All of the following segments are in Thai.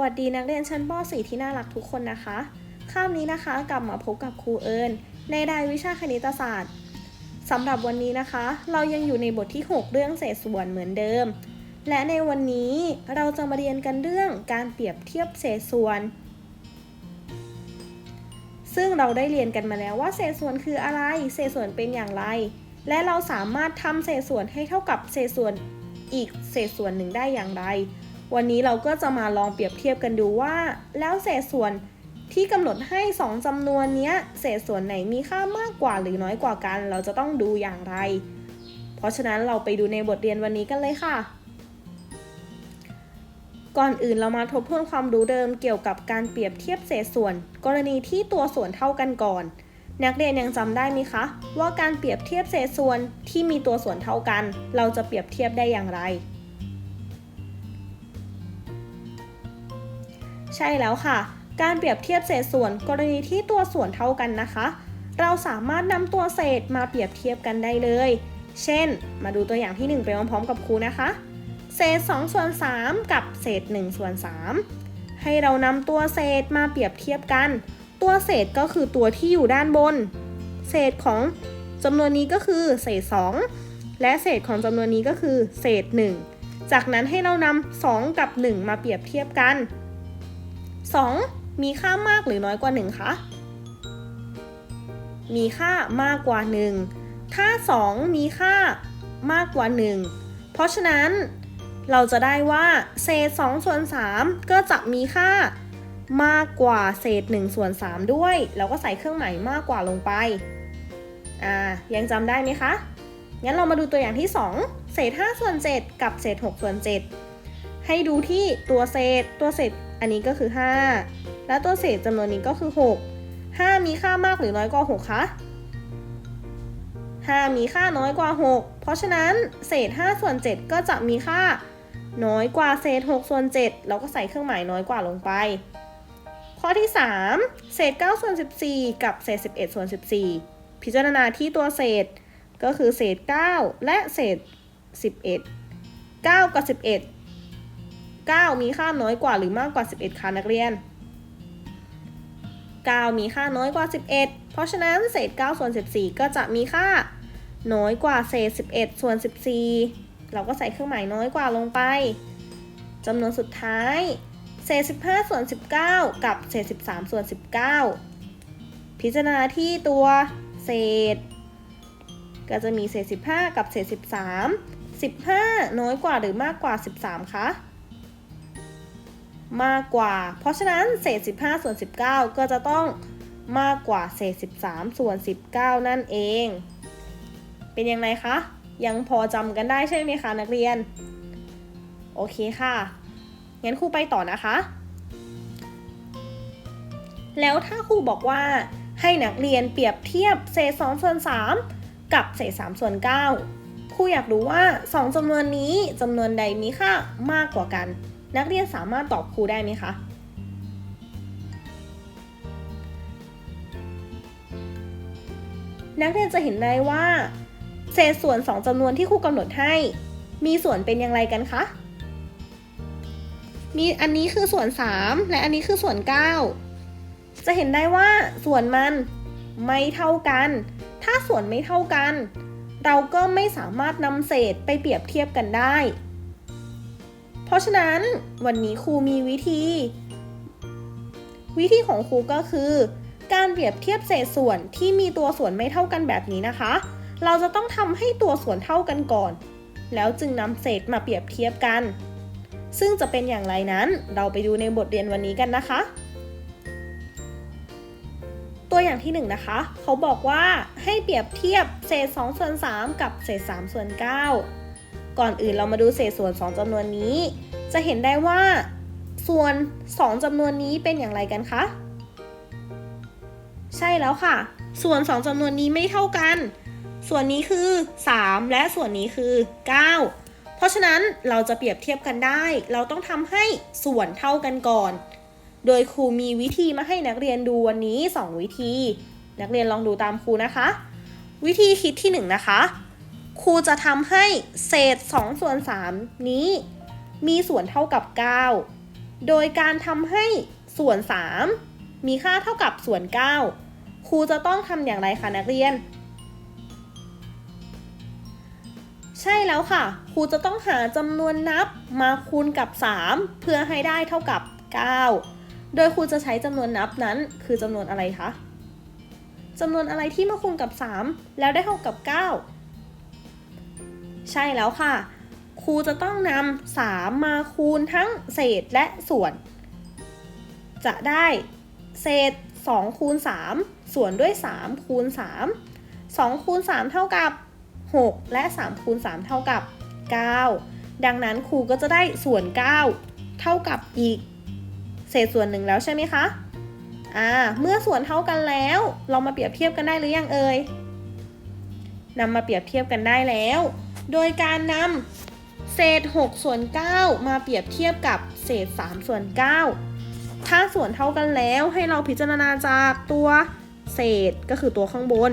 วัสดีนักเรียนชั้นป .4 ที่น่ารักทุกคนนะคะคาบนี้นะคะกลับมาพบกับครูเอิญในรายวิชาคณิตศาสตร์สำหรับวันนี้นะคะ เรายังอยู่ในบทที่ 6 เรื่องเศษส่วนเหมือนเดิม และในวันนี้เราจะมาเรียนกันเรื่องการเปรียบเทียบเศษส่วน ซึ่งเราได้เรียนกันมาแล้วว่าเศษส่วนคืออะไร เศษส่วนเป็นอย่างไร และเราสามารถทำเศษส่วนให้เท่ากับเศษส่วนอีกเศษส่วนหนึ่งได้อย่างไร วันนี้เราก็จะมาลองเปรียบเทียบกันดูว่า แล้วเศษส่วนที่กำหนดให้ 2จำนวนนี้เศษส่วนไหนมีค่ามากกว่าหรือน้อยกว่ากัน เราจะต้องดูอย่างไร เพราะฉะนั้นเราไปดูในบทเรียนวันนี้กันเลยค่ะ ก่อนอื่นเรามาทบทวนความรู้เดิมเกี่ยวกับการเปรียบเทียบเศษส่วน กรณีที่ตัวส่วนเท่ากันก่อน นักเรียนยังจำได้ไหมคะ ว่าการเปรียบเทียบเศษส่วนที่มีตัวส่วนเท่ากัน เราจะเปรียบเทียบได้อย่างไร ใช่แล้วค่ะ การเปรียบเทียบเศษส่วนกรณีที่ตัวส่วนเท่ากันนะคะ เราสามารถนำตัวเศษมาเปรียบเทียบกันได้เลย เช่น มาดูตัวอย่างที่ 1 ไปพร้อมๆกับครูนะคะ เศษ2ส่วน3กับเศษ1ส่วน3ให้เรานำตัวเศษมาเปรียบเทียบกัน ตัวเศษก็คือตัวที่อยู่ด้านบน เศษของจำนวนนี้ก็คือเศษ 2 และเศษของจำนวนนี้ก็คือเศษ 1 จากนั้นให้เรานำ2กับ 1 มาเปรียบเทียบกัน 2 มีค่ามากหรือน้อยกว่า 1 คะ มีค่ามากกว่า 1 ถ้า 2 มีค่ามากกว่า 1 เพราะฉะนั้นเราจะได้ว่าเศษ2ส่วน3ก็จะมีค่ามากกว่าเศษ1ส่วน3ด้วยแล้วก็ใส่เครื่องหมายมากกว่าลงไป อ่า ยังจำได้ไหมคะ งั้นเรามาดูตัวอย่างที่ 2 เศษ5ส่วน7กับเศษ6ส่วน7ให้ดูที่ตัวเศษตัวเศษ อันนี้ก็คือ 5 และตัวเศษจำนวนนี้ก็คือ 6 5 มีค่ามากหรือน้อยกว่า 6 คะ 5 มีค่าน้อยกว่า 6 เพราะฉะนั้นเศษ 5 ส่วน 7 ก็จะมีค่าน้อยกว่าเศษ 6 ส่วน 7 เราก็ใส่เครื่องหมายน้อยกว่าลงไป ข้อที่ 3 เศษ 9 ส่วน 14 กับเศษ 11 ส่วน 14 พิจารณาที่ตัวเศษก็คือเศษ 9 และเศษ 11 9 กับ 11 9 มีค่าน้อยกว่าหรือมากกว่า 11คะนักเรียน 9 มีค่าน้อยกว่า 11 เพราะฉะนั้นเศษ9ส่วน14 ก็จะมีค่าน้อยกว่าเศษ 11 ส่วน 14 เราก็ใส่เครื่องหมายน้อยกว่าลงไปจำนวนสุดท้าย เศษ 15 ส่วน 19 กับเศษ 13 ส่วน 19 พิจารณาที่ตัวเศษ ก็จะมีเศษ 15 กับเศษ 13 15 น้อยกว่าหรือมากกว่า 13 คะ มากกว่า เพราะฉะนั้นเศษ 15 ส่วน 19 ก็จะต้องมากกว่าเศษ 13 ส่วน 19 นั่นเอง เป็นยังไงคะ ยังพอจำกันได้ใช่ไหมคะนักเรียน โอเคค่ะ งั้นครูไปต่อนะคะ แล้วถ้าครูบอกว่าให้นักเรียนเปรียบเทียบเศษ2ส่วน3กับเศษ3ส่วน9ครูอยากรู้ว่า 2จำนวนนี้จำนวนใดมีค่ามากกว่ากัน นักเรียนสามารถตอบครูได้ไหมคะ นักเรียนจะเห็นได้ว่า เศษส่วน 2จำนวนที่ครูกำหนดให้ มีส่วนเป็นอย่างไรกันคะ มีอันนี้คือส่วน 3 และอันนี้คือส่วน 9 จะเห็นได้ว่าส่วนมันไม่เท่ากัน ถ้าส่วนไม่เท่ากัน เราก็ไม่สามารถนำเศษไปเปรียบเทียบกันได้ ราะฉะนั้นวันนี้ครูมีวิธี วิธีของครูก็คือ การเปรียบเทียบเศษส่วนที่มีตัวส่วนไม่เท่ากันแบบนี้นะคะ เราจะต้องทำให้ตัวส่วนเท่ากันก่อน แล้วจึงนำเศษมาเปรียบเทียบกัน ซึ่งจะเป็นอย่างไรนั้น เราไปดูในบทเรียนวันนี้กันนะคะ ตัวอย่างที่1นนะคะเขาบอกว่าให้เปรียบเทียบเศษ2ส่วน3กับเศษ3ส่วน9 ก่อนอื่นเรามาดูเศษส่วน 2จำนวนนี้ จะเห็นได้ว่า ส่วน 2จำนวนนี้เป็นอย่างไรกันคะ ใช่แล้วค่ะ ส่วน 2จำนวนนี้ไม่เท่ากัน ส่วนนี้คือ 3 และส่วนนี้คือ 9 เพราะฉะนั้นเราจะเปรียบเทียบกันได้ เราต้องทำให้ส่วนเท่ากันก่อน โดยครูมีวิธีมาให้นักเรียนดูวันนี้ 2 วิธี นักเรียนลองดูตามครูนะคะ วิธีคิดที่ 1 นะคะ ครูจะทำให้เศษ2ส่วน3นี้ มีส่วนเท่ากับ 9 โดยการทำให้ส่วน 3 มีค่าเท่ากับส่วน 9 ครูจะต้องทำอย่างไรคะนักเรียน ใช่แล้วค่ะ ครูจะต้องหาจำนวนนับมาคูณกับ 3 เพื่อให้ได้เท่ากับ 9 โดยครูจะใช้จำนวนนับนั้นคือจำนวนอะไรคะจำนวนอะไรที่มาคูณกับ 3 แล้วได้เท่ากับ 9 ใช่แล้วค่ะ ครูจะต้องนำ3มาคูณทั้งเศษและส่วน จะได้เศษ2คูณ3ส่วนด้วย3คูณ3 2คูณ3เท่ากับ 6 และ 3คูณ3เท่ากับ 9 ดังนั้นครูก็จะได้ส่วน 9 เท่ากับอีก เศษส่วนหนึ่งแล้วใช่ไหมคะอ่าเมื่อส่วนเท่ากันแล้ว เรามาเปรียบเทียบกันได้หรือยังเอ่ยนำมาเปรียบเทียบกันได้แล้ว โดยการนำเศษ 6 ส่วน 9 มาเปรียบเทียบกับเศษ 3 ส่วน 9 ถ้าส่วนเท่ากันแล้วให้เราพิจารณาจากตัวเศษก็คือตัวข้างบน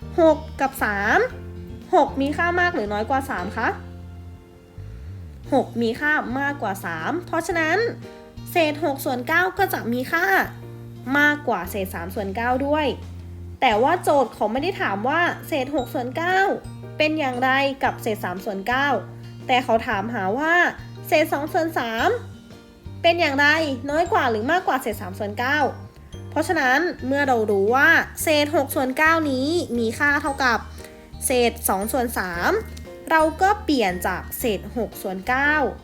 6 กับ 3 6 มีค่ามากหรือน้อยกว่า 3 คะ 6 มีค่ามากกว่า 3 เพราะฉะนั้น เศษ 6 ส่วน 9 ก็จะมีค่ามากกว่าเศษ 3 ส่วน 9 ด้วย แต่ว่าโจทย์เขาไม่ได้ถามว่าเศษ6ส่วน9เป็นอย่างไรกับเศษ3ส่วน9แต่เขาถามหาว่าเศษ2ส่วน3เป็นอย่างไรน้อยกว่าหรือมากกว่าเศษ3ส่วน9เพราะฉะนั้นเมื่อเรารู้ว่าเศษ6ส่วน9นี้มีค่าเท่ากับเศษ2ส่วน3เราก็เปลี่ยนจากเศษ6ส่วน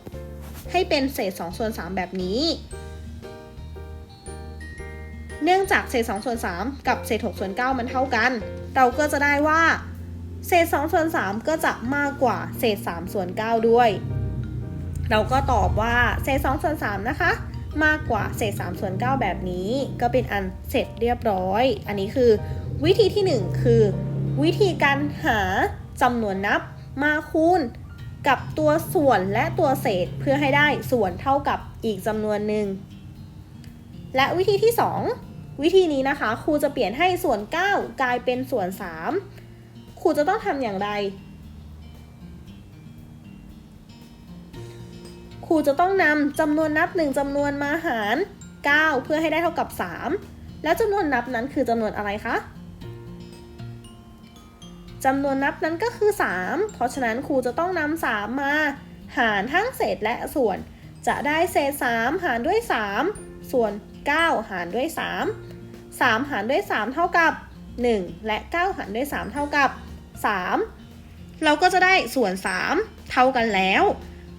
9ให้เป็นเศษ2ส่วน3แบบนี้ เนื่องจากเศษ2ส่วน3กับเศษ6ส่วน9มันเท่ากัน เราก็จะได้ว่า เศษ2ส่วน3ก็จะมากกว่าเศษ3ส่วน9ด้วย เราก็ตอบว่าเศษ2ส่วน3นะคะ มากกว่าเศษ3ส่วน9แบบนี้ ก็เป็นอันเสร็จเรียบร้อย อันนี้คือ วิธีที่ 1 คือ วิธีการหาจำนวนนับมาคูณกับตัวส่วนและตัวเศษเพื่อให้ได้ส่วนเท่ากับอีกจำนวนหนึ่ง และวิธีที่ 2 วิธีนี้นะคะครูจะเปลี่ยนให้ส่วน 9 กลายเป็นส่วน 3 ครูจะต้องทำอย่างไร ครูจะต้องนำจำนวนนับ 1จำนวนมาหาร 9 เพื่อให้ได้เท่ากับ 3 แล้วจำนวนนับนั้นคือจำนวนอะไรคะจำนวนนับนั้นก็คือ 3 เพราะฉะนั้นครูจะต้องนำ3มาหารทั้งเศษและส่วน จะได้เศษ 3 หารด้วย 3 ส่วน 9 หารด้วย 3 3 หารด้วย 3 เท่ากับ 1 และ 9 หารด้วย 3 เท่ากับ 3 เราก็จะได้ส่วน 3 เท่ากันแล้ว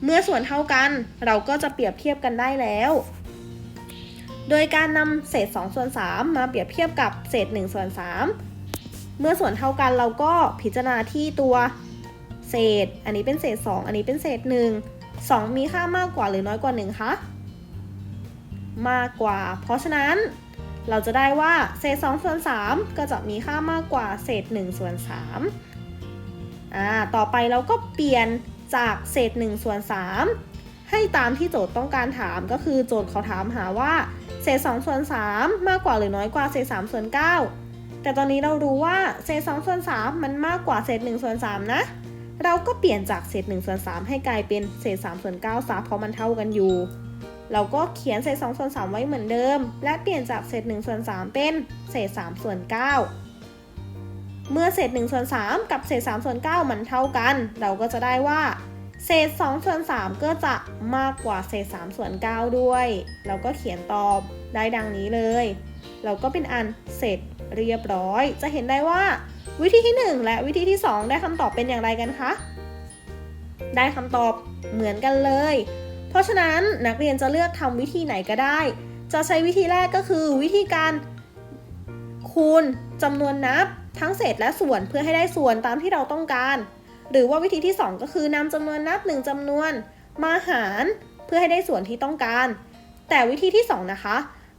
เมื่อส่วนเท่ากันเราก็จะเปรียบเทียบกันได้แล้ว โดยการนำเศษ2ส่วน3มาเปรียบเทียบกับเศษ1ส่วน3เมื่อส่วนเท่ากันเราก็พิจารณาที่ตัวเศษ อันนี้เป็นเศษ 2 อันนี้เป็นเศษ 1 2 มีค่ามากกว่าหรือน้อยกว่า 1 คะ มากกว่า เพราะฉะนั้น เราจะได้ว่าเศษ2ส่วน3ก็จะมีค่ามากกว่าเศษ1ส่วน3อ่าต่อไปเราก็เปลี่ยนจากเศษ1ส่วน3ให้ตามที่โจทย์ต้องการถามก็คือโจทย์เขาถามหาว่า เศษ2ส่วน3มากกว่าหรือน้อยกว่าเศษ3ส่วน9แต่ตอนนี้เรารู้ว่าเศษ2ส่วน3มันมากกว่าเศษ1ส่วน3นะเราก็เปลี่ยนจากเศษ1ส่วน3ให้กลายเป็นเศษ3ส่วน9ซะเพราะมันเท่ากันอยู่ เราก็เขียนเศษ2ส่วน3ไว้เหมือนเดิม และเปลี่ยนจากเศษ1ส่วน3เป็นเศษ3ส่วน9เมื่อเศษ1ส่วน3กับเศษ3ส่วน9มันเท่ากัน เราก็จะได้ว่าเศษ2ส่วน3ก็จะมากกว่าเศษ3ส่วน9ด้วย เราก็เขียนตอบได้ดังนี้เลย เราก็เป็นอันเสร็จเรียบร้อย จะเห็นได้ว่า วิธีที่ 1 และวิธีที่ 2 ได้คำตอบเป็นอย่างไรกันคะ ได้คำตอบเหมือนกันเลย เพราะฉะนั้นนักเรียนจะเลือกทำวิธีไหนก็ได้ จะใช้วิธีแรกก็คือวิธีการคูณจำนวนนับทั้งเศษและส่วนเพื่อให้ได้ส่วนตามที่เราต้องการ หรือว่าวิธีที่ 2 ก็คือนำจำนวนนับ 1จำนวน มาหารเพื่อให้ได้ส่วนที่ต้องการ แต่วิธีที่ 2 นะคะ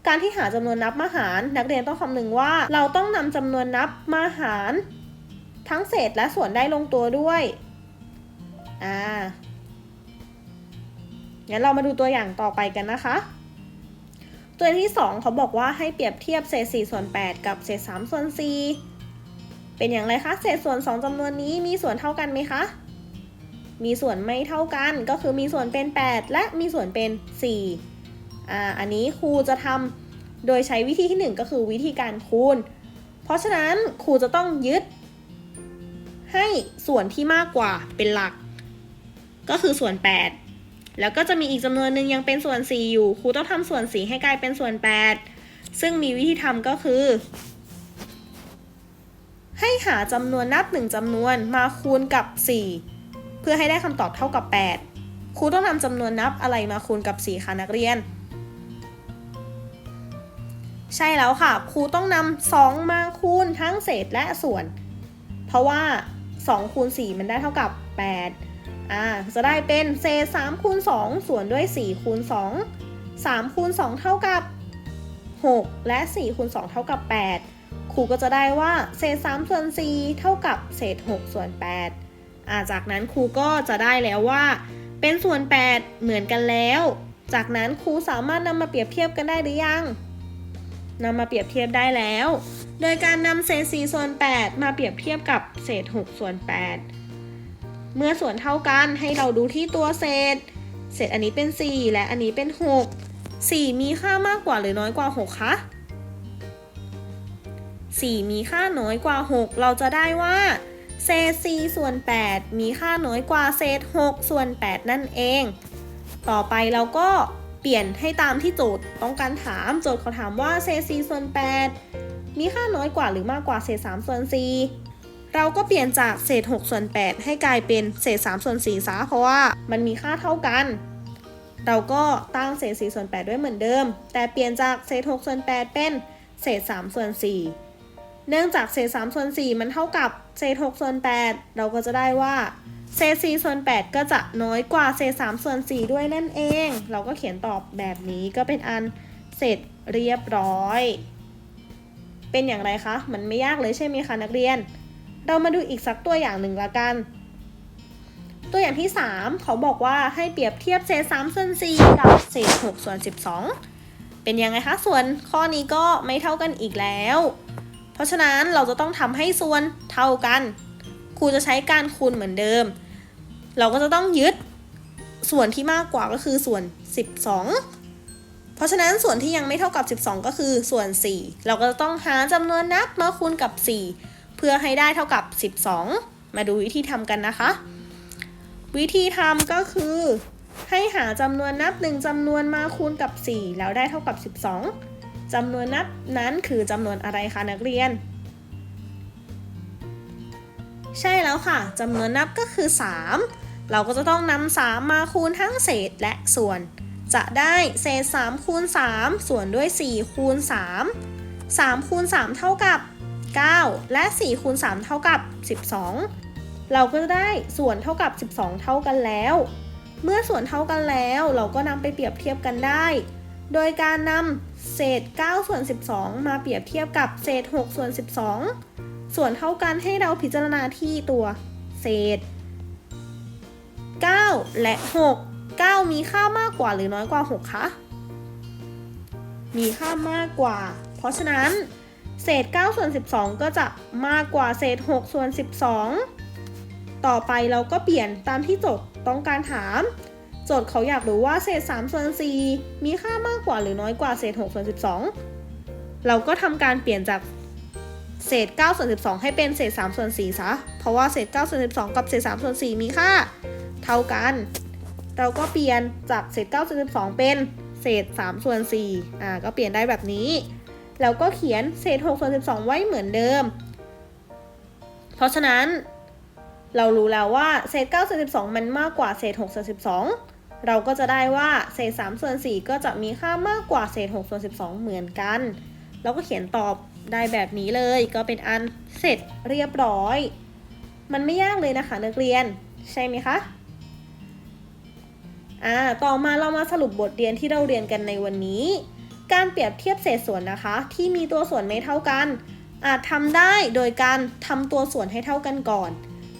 การที่หาจำนวนนับมาหาร นักเรียนต้องคำนึงว่าเราต้องนำจำนวนนับมาหาร ทั้งเศษและส่วนได้ลงตัวด้วยอ่า งั้นเรามาดูตัวอย่างต่อไปกันนะคะ ตัวที่ 2 เขาบอกว่าให้เปรียบเทียบเศษ4ส่วน8 กับเศษ3ส่วน4เป็นอย่างไรคะ เศษส่วน 2จำนวนนี้มีส่วนเท่ากันไหมคะ มีส่วนไม่เท่ากัน ก็คือมีส่วนเป็น 8 และมีส่วนเป็น 4 อ่า อันนี้ครูจะทำโดยใช้วิธีที่หนึ่งก็คือวิธีการคูณ เพราะฉะนั้นครูจะต้องยึด ให้ส่วนที่มากกว่าเป็นหลัก ก็คือส่วน 8 แล้วก็จะมีอีกจำนวนหนึ่งยังเป็นส่วน 4 อยู่ ครูต้องทำส่วน 4 ให้กลายเป็นส่วน 8 ซึ่งมีวิธีทำก็คือ ให้หาจำนวนนับหนึ่งจำนวนมาคูณกับ 4 เพื่อให้ได้คำตอบเท่ากับ 8 ครูต้องนำจำนวนนับอะไรมาคูณกับ 4คะนักเรียน ใช่แล้วค่ะ ครูต้องนำ2มาคูณทั้งเศษและส่วน เพราะว่า2คูณ4มันได้เท่ากับ 8 อ่าจะได้เป็นเศษ3คูณ2ส่วนด้วย4คูณ2 3คูณ2เท่ากับ 6 และ4คูณ2เท่ากับ 8 ครูก็จะได้ว่าเศษ3ส่วน4เท่ากับเศษ6ส่วน8อ่าจากนั้นครูก็จะได้แล้วว่า เป็นส่วน 8 เหมือนกันแล้ว จากนั้นครูสามารถนำมาเปรียบเทียบกันได้หรือยังนำมาเปรียบเทียบได้แล้ว โดยการนำเศษ4ส่วน 8 มาเปรียบเทียบกับเศษ6ส่วน 8 เมื่อส่วนเท่ากันให้เราดูที่ตัวเศษ เศษอันนี้เป็น 4 และอันนี้เป็น 6 4 มีค่ามากกว่าหรือน้อยกว่า 6 คะ 4 มีค่าน้อยกว่า 6 เราจะได้ว่า เศษ 4 ส่วน 8 มีค่าน้อยกว่าเศษ 6 ส่วน 8 นั่นเอง ต่อไปเราก็เปลี่ยนให้ตามที่โจทย์ต้องการถาม โจทย์เขาถามว่าเศษ 4 ส่วน 8 มีค่าน้อยกว่าหรือมากกว่าเศษ 3 ส่วน 4 เราก็เปลี่ยนจากเศษ 6 ส่วน 8 ให้กลายเป็นเศษ 3 ส่วน4ซะเพราะว่ามันมีค่าเท่ากัน เราก็ตั้งเศษ 4 ส่วน 8 ด้วยเหมือนเดิม แต่เปลี่ยนจากเศษ 6 ส่วน 8 เป็นเศษ 3 ส่วน 4 เนื่องจากเศษ 3 ส่วน 4 มันเท่ากับเศษ 6 ส่วน 8 เราก็จะได้ว่าเศษ 4 ส่วน 8 ก็จะน้อยกว่าเศษ 3 ส่วน 4 ด้วยนั่นเอง เราก็เขียนตอบแบบนี้ก็เป็นอันเสร็จเรียบร้อย เป็นอย่างไรคะ มันไม่ยากเลยใช่ไหมคะนักเรียน เรามาดูอีกสักตัวอย่างหนึ่งละกัน ตัวอย่างที่ 3 เขาบอกว่าให้เปรียบเทียบเศษ3ส่วน4กับเศษ6ส่วน12 เป็นยังไงคะ ส่วนข้อนี้ก็ไม่เท่ากันอีกแล้ว เพราะฉะนั้นเราจะต้องทำให้ส่วนเท่ากัน ครูจะใช้การคูณเหมือนเดิม เราก็จะต้องยึดส่วนที่มากกว่าก็คือส่วน 12เพราะฉะนั้นส่วนที่ยังไม่เท่ากับ 12 ก็คือส่วน 4 เราก็จะต้องหาจำนวนนับมาคูณกับ 4 เพื่อให้ได้เท่ากับ 12 มาดูวิธีทำกันนะคะ วิธีทำก็คือ ให้หาจำนวนนับหนึ่งจำนวนมาคูณกับ 4 แล้วได้เท่ากับ 12จำนวนนับนั้นคือจำนวนอะไรคะนักเรียน ใช่แล้วค่ะจำนวนนับก็คือ 3 เราก็จะต้องนำ3มาคูณทั้งเศษและส่วนจะได้เศษ3คูณ3ส่วนด้วย 4 คูณ 3 3คูณ3เท่ากับ 9 และ4คูณ3เท่ากับ 12 เราก็จะได้ส่วนเท่ากับ 12 เท่ากันแล้ว เมื่อส่วนเท่ากันแล้วเราก็นำไปเปรียบเทียบกันได้ โดยการนำเศษ 9 ส่วน 12 มาเปรียบเทียบกับเศษ 6 ส่วน 12 ส่วนเท่ากันให้เราพิจารณาที่ตัวเศษ 9 และ 6 9 มีค่ามากกว่าหรือน้อยกว่า 6 คะ มีค่ามากกว่า เพราะฉะนั้น เศษ9ส่วน12 ก็จะมากกว่าเศษ6ส่วน12 ต่อไปเราก็เปลี่ยนตามที่โจทย์ต้องการถาม โจทย์เขาอยากรู้ว่าเศษ3ส่วน4มีค่ามากกว่าหรือน้อยกว่าเศษ6ส่วน12 เราก็ทำการเปลี่ยนจากเศษ9ส่วน12 ให้เป็นเศษ3ส่วน4ซะ เพราะว่าเศษ9ส่วน12 กับเศษ3ส่วน4มีค่า เท่ากัน เราก็เปลี่ยนจากเศษ9ส่วน12 เป็นเศษ3ส่วน4อ่า ก็เปลี่ยนได้แบบนี้ แล้วก็เขียนเศษ6ส่วน12 ไว้เหมือนเดิม เพราะฉะนั้น เรารู้แล้วว่าเศษ9ส่วน12 มันมากกว่าเศษ6ส่วน12 เราก็จะได้ว่าเศษ3ส่วน4 ก็จะมีค่ามากกว่าเศษ6ส่วน12 เหมือนกัน เราก็เขียนตอบได้แบบนี้เลย ก็เป็นอันเสร็จเรียบร้อย มันไม่ยากเลยนะคะนักเรียน ใช่ไหมคะอ่าต่อมาเรามาสรุปบทเรียนที่เราเรียนกันในวันนี้ การเปรียบเทียบเศษส่วนนะคะ ที่มีตัวส่วนไม่เท่ากัน อาจทำได้โดยการทำตัวส่วนให้เท่ากันก่อน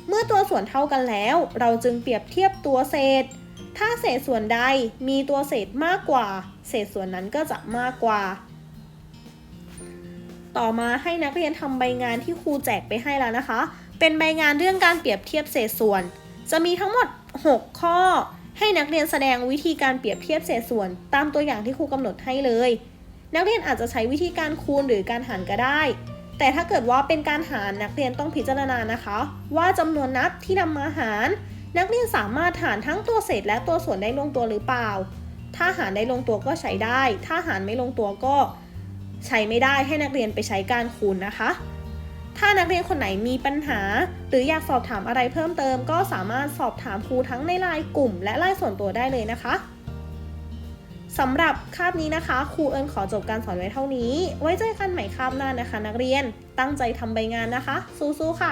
เมื่อตัวส่วนเท่ากันแล้ว เราจึงเปรียบเทียบตัวเศษ ถ้าเศษส่วนใดมีตัวเศษมากกว่า เศษส่วนนั้นก็จะมากกว่า ต่อมาให้นักเรียนทำใบงานที่ครูแจกไปให้แล้วนะคะ เป็นใบงานเรื่องการเปรียบเทียบเศษส่วน จะมีทั้งหมด 6 ข้อ ให้นักเรียนแสดงวิธีการเปรียบเทียบเศษส่วน ตามตัวอย่างที่ครูกำหนดให้เลย นักเรียนอาจจะใช้วิธีการคูณหรือการหารก็ได้ แต่ถ้าเกิดว่าเป็นการหารนักเรียนต้องพิจารณานะคะ ว่าจำนวนนับที่นำมาหาร นักเรียนสามารถหารทั้งตัวเศษและตัวส่วนได้ลงตัวหรือเปล่า ถ้าหารได้ลงตัวก็ใช้ได้ ถ้าหารไม่ลงตัวก็ ใช้ไม่ได้ให้นักเรียนไปใช้การคูณนะคะ ถ้านักเรียนคนไหนมีปัญหา หรืออยากสอบถามอะไรเพิ่มเติม ก็สามารถสอบถามครูทั้งในไลน์กลุ่ม และไลน์ส่วนตัวได้เลยนะคะสำหรับคาบนี้นะคะ ครูเอิญขอจบการสอนไว้เท่านี้ ไว้เจอกันใหม่คาบหน้านะคะ นักเรียนตั้งใจทำใบงานนะคะ สู้ๆค่ะ